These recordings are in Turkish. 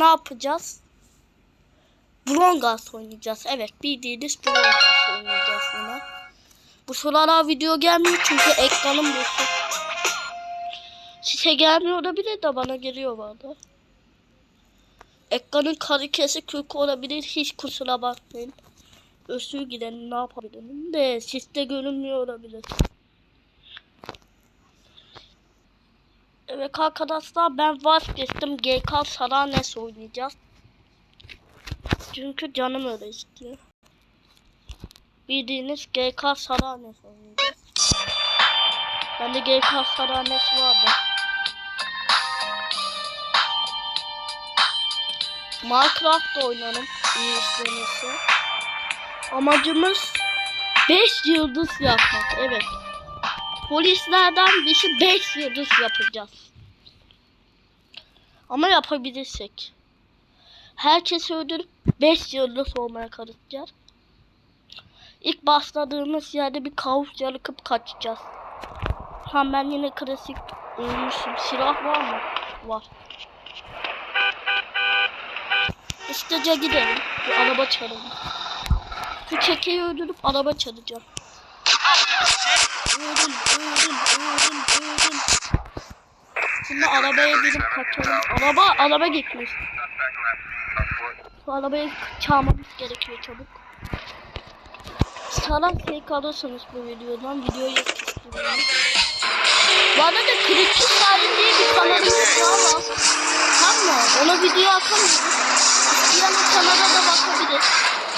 ne yapacağız? Brongas oynayacağız. Evet bildiğiniz Brongas oynayacağız yine. Bu sıralar video gelmiyor çünkü ekranım bozuk. Size gelmiyor olabilir de bana geliyor valla. Ekranın kalitesi kötü olabilir. Hiç kusura bakmayın. Özür gidelim ne yapabilirim de sizde görünmüyor olabilir. Evet arkadaşlar ben vazgeçtim. GK Saranes oynayacağız. Çünkü canım öyle istiyor. Bildiğiniz GK Saranes oynayacağız. Bende GK Saranes vardı. Minecraft oynarım. iyi izlenirse. Amacımız 5 yıldız yapmak. Evet. Polislerden birisi 5 yıldız yapacağız. Ama yapabilirsek. Herkesi öldürüp 5 yıldız olmaya çalışacağız. İlk başladığımız yerde bir kaos yalıkıp kaçacağız. Ha ben yine klasik ölmüşüm. Silah var mı? Var. İştece gidelim. Bir araba çalalım. Şu çekeyi öldürüp araba çalacağım. Öldüm, öldüm, öldüm, öldüm. Şimdi arabaya binip kaçalım. Araba, araba gitmiş. Şu arabayı çalmamız gerekiyor çabuk. Sağlam fake alırsanız bu videodan videoyu yetiştiriyorum. Bu arada Kripti Salim diye bir kanalımız var. Tamam mı? Ona video atamıyoruz. İsteyen o kanala da bakabilir.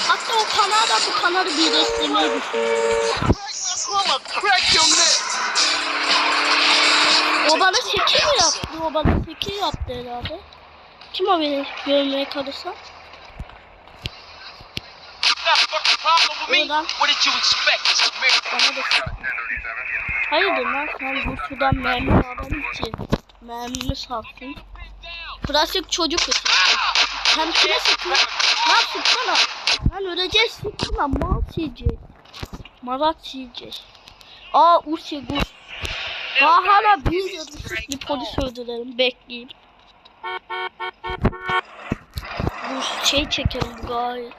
Hatta o kanalda bu kanalı birleştirmeyi düşünüyorum. Crack your neck. O bana şekil mi yaptı? O bana şekil yaptı herhalde. Kim o beni görmeye kalırsa? America. Bana da Hayırdır lan sen bu sudan mermi alan için. Mermimi sattın. Klasik çocuk ötesi. Sen kime sıkıyorsun? Ne yaptın sana? Lan öleceğiz sıktın lan mal yiyeceğiz. Marat yiyeceğiz. Aa Usya bu. Daha hala bir yıldızsız bir polis öldürelim. Bekleyeyim. Bu şey çekelim bu gayet.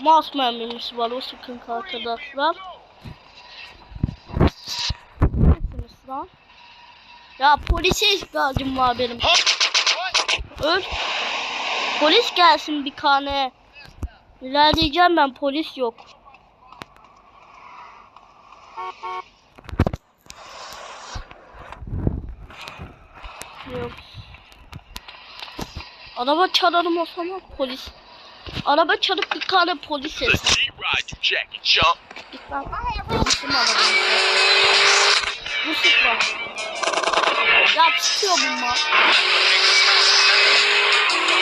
Mouse mermimiz var o sıkıntı arkadaşlar. Neredesiniz lan? Ya polise ihtiyacım var benim. Öl. Polis gelsin bir tane. İlerleyeceğim ben polis yok. Yok. Araba çalalım o zaman polis. Araba çalıp bir tane polis etsin. Let's G-Ride, you jacket chump. Git lan. Polisim arabayı. Bu sıkma. Ya çıkıyor bunlar.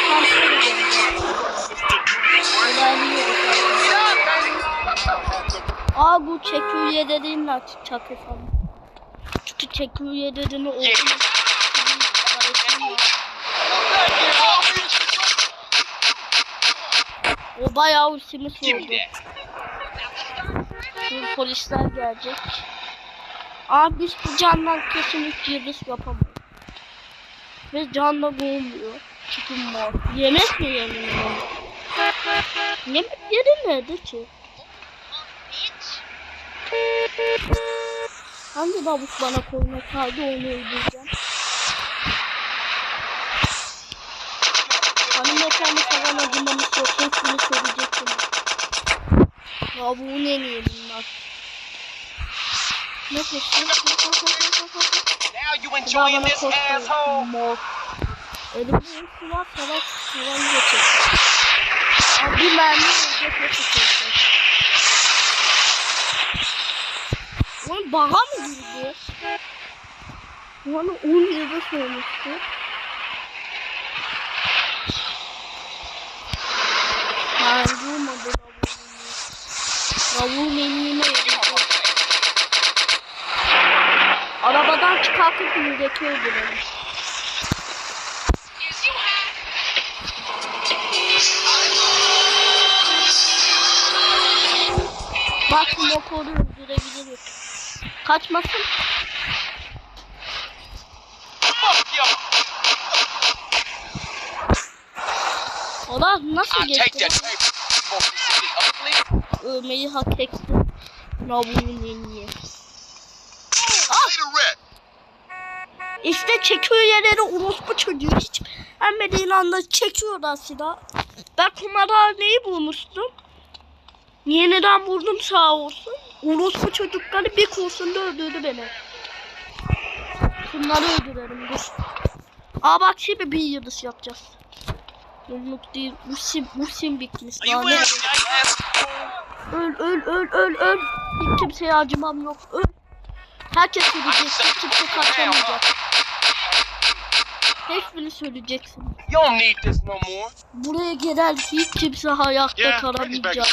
Tam şöyle gelin. İlerliyoruz. Aa bu çeküye dediğin lan çakı falan. Çünkü çeküye dediğini oldu. O bayağı me that. Şimdi polisler gelecek. Abi biz bu candan kesin üç yıldız yapamayız. Ve canla boğulmuyor. Çünkü mor. Yemek mi yemiyor? Yemek yeri nerede ki? Hangi lavuk bana koyma kaldı onu öldüreceğim. Hanımefendi falan acımamış yok. Hepsini söyleyecektim. Lavuğun en iyi bunlar. Ne koştun? Now you enjoying this asshole? Mor. Elimde var. Savaş falan geçecek. Abi mermi ölecek baga mı girdi? Bana 10 yılda söylemişti. Lavuğun. Lavuğun elini öldürdü. Arabadan çıkartıp milleti öldürelim. Bak motoru öldürebiliriz. Kaçmasın. Ola nasıl geçti? Ölmeyi hak etti. Nabu'nun Ah! Later, rep. İşte çekiyor yerleri orospu çocuğu hiç emmediğin anda çekiyorlar silah. Ben kumarhaneyi bulmuştum. Yeniden vurdum sağ olsun. Orospu çocukları bir kursunda öldürdü beni. Bunları öldürelim dur. Aa bak şimdi bir yıldız yapacağız. Yumruk değil. Bu sim, bu sim bitmiş. Lanet? Öl öl öl öl öl. Hiç kimseye acımam yok. Öl. Herkes söyleyecek. Hiç kimse kaçamayacak. Hepsini söyleyeceksin. You don't need this no more. Buraya gelen hiç kimse hayatta Yeah, kalamayacak.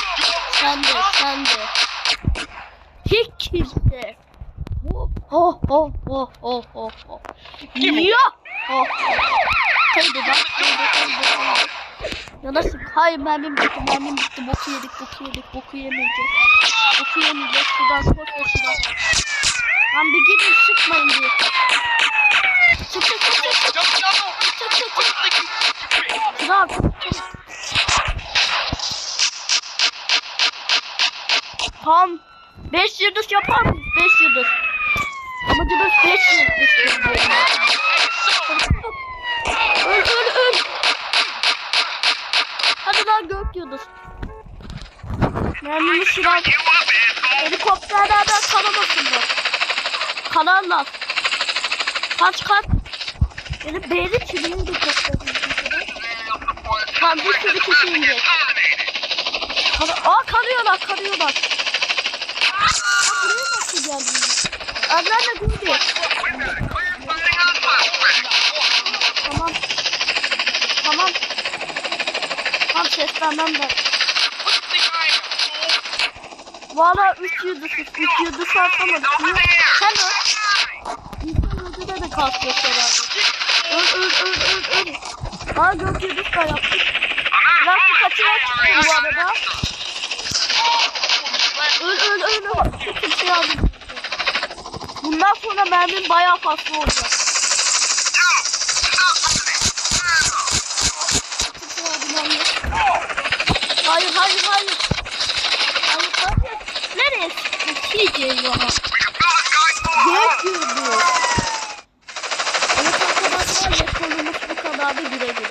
Sen de, sen de. Hiç kimse. Ho ho ho ho ho ho. Ya. Ho. Haydi lan. Haydi, haydi, haydi. Ya nasıl? Hayır mermim bitti, mermim bitti. Boku yedik, boku yedik, boku yemeyeceğiz. Boku yemeyeceğiz. Şuradan koş ve şuradan. Lan bir gidin sıkmayın diye. Çık çık çık çık çık. Çık çık çık. Şuradan çık çık. Tam 5 yıldız yapar mıyız? 5 yıldız. 5 yıldız. Öl öl öl. Hadi lan gök yıldız. Mermimi sıran. Helikopterlerden kanamasınlar. Kanarlar. Kaç kaç. Benim beyni çiviyi de Tam bir sürü kişi inecek. Kan Aa kanıyorlar kanıyorlar. Aa buraya nasıl Anneanne gördü. Tamam. Tamam. Tam seslenmem ben. What you think I am, fool? Valla 3 yıldız, 3 yıldız atlamadık. Sen öl. İnsan öldüğünde de kalkıyor herhalde. Öl öl öl öl öl. Aa gök yıldız da yaptık. Lastik açığa çıktı bu arada. Öl öl öl öl. Hiç kimse yardım. Bundan sonra mermim bayağı fazla olacak. Hayır hayır hayır. Hayır hayır. Nereye sıkışacağız şey ya? Gerek yok diyor. Evet arkadaşlar yakalımız bu kadar da girebilir.